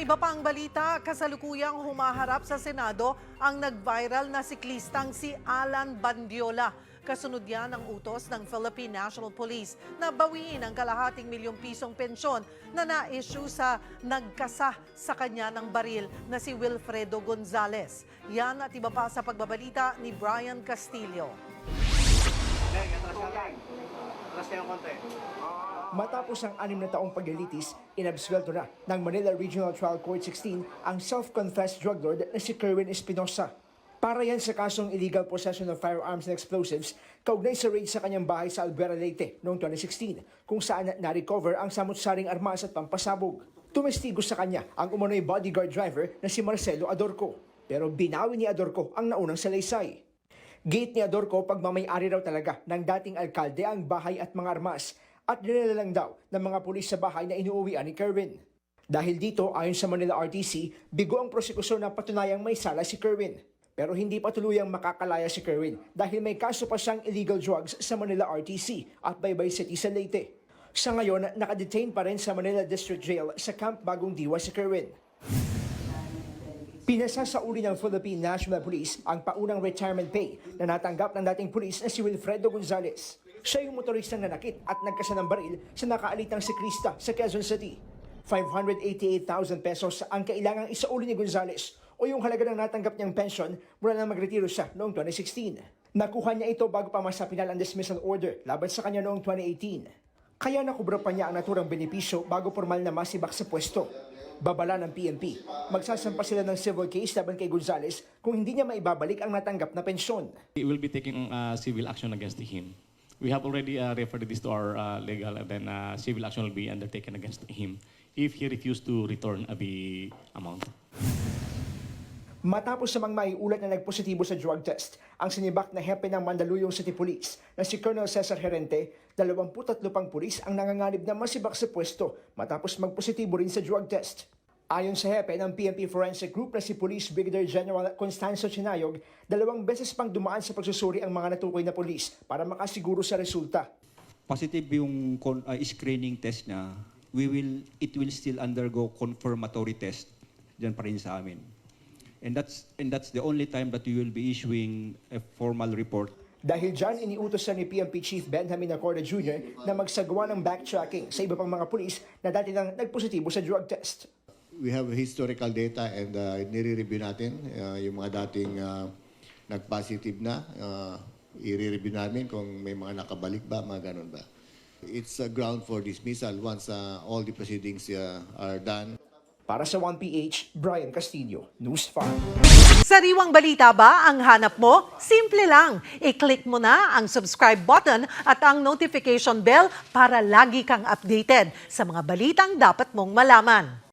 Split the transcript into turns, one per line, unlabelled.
iba pang balita, kasalukuyang humaharap sa Senado ang nag-viral na siklistang si Alan Bandiola. Kasunod yan ang utos ng Philippine National Police na bawiin ang kalahating milyong pisong pensyon na na-issue sa nagkasa sa kanya ng baril na si Wilfredo Gonzales. Yan at iba pa sa pagbabalita ni Brian Castillo.
Leng, atras ka lang. Atras kayo konti.
Matapos ang anim na taong paglilitis, inabswelto na ng Manila Regional Trial Court 16 ang self-confessed drug lord na si Kerwin Espinosa. Para yan sa kasong illegal possession of firearms and explosives, kaugnay sa raid sa kanyang bahay sa Albera Leyte noong 2016, kung saan na-recover ang samut-saring armas at pampasabog. Tumestigo sa kanya ang umano'y bodyguard driver na si Marcelo Adorco. Pero binawi ni Adorco ang naunang salaysay. Gate ni Adorco pagmamayari raw talaga ng dating alkalde ang bahay at mga armas at dinala lang daw ng mga pulis sa bahay na inuuwian ni Kerwin. Dahil dito, ayon sa Manila RTC, bigo ang prosekusyon na patunayang may sala si Kerwin. Pero hindi pa tuluyang makakalaya si Kerwin dahil may kaso pa siyang illegal drugs sa Manila RTC at Baybay City sa Leyte. Sa ngayon, nakadetain pa rin sa Manila District Jail sa Camp Bagong Diwa si Kerwin. Pinasa sa uli ng Philippine National Police ang paunang retirement pay na natanggap ng dating pulis na si Wilfredo Gonzales. Siya yung motoristang nanakit at nagkasa ng baril sa nakaalitang siklista sa Quezon City. 588,000 pesos ang kailangang isauli ni Gonzales o yung halaga ng natanggap niyang pension mula nang magretiro siya noong 2016. Nakuha niya ito bago pa masapinal ang dismissal order laban sa kanya noong 2018. Kaya nakubra pa niya ang naturang benepisyo bago formal na masibak sa pwesto. Babala ng PNP, magsasampa sila ng civil case laban kay Gonzales kung hindi niya maibabalik ang natanggap na pensyon.
We will be taking uh, civil action against him. We have already uh, referred this to our uh, legal and then uh, civil action will be undertaken against him if he refused to return the amount.
Matapos namang maiulat na nagpositibo sa drug test, ang sinibak na hepe ng Mandaluyong City Police na si Colonel Cesar Herente, 23 pang pulis ang nanganganib na masibak sa pwesto matapos magpositibo rin sa drug test. Ayon sa hepe ng PNP Forensic Group na si Police Brigadier General Constanzo Chinayog, dalawang beses pang dumaan sa pagsusuri ang mga natukoy na pulis para makasiguro sa resulta.
positive yung uh, screening test niya, we will it will still undergo confirmatory test diyan pa rin sa amin. And that's and that's the only time that we will be issuing a formal report
Dahil dyan, iniutos na ni PNP Chief Benjamin Acorda Jr. na magsagawa ng backtracking sa iba pang mga pulis na dati nang nagpositibo sa drug test.
We have historical data and uh, nire-review natin uh, yung mga dating uh, nag-positive na. Uh, i-review namin kung may mga nakabalik ba, mga ganun ba. It's a ground for dismissal once uh, all the proceedings uh, are done.
Para sa 1PH, Brian Castillo, News 5.
Sariwang balita ba ang hanap mo? Simple lang. I-click mo na ang subscribe button at ang notification bell para lagi kang updated sa mga balitang dapat mong malaman.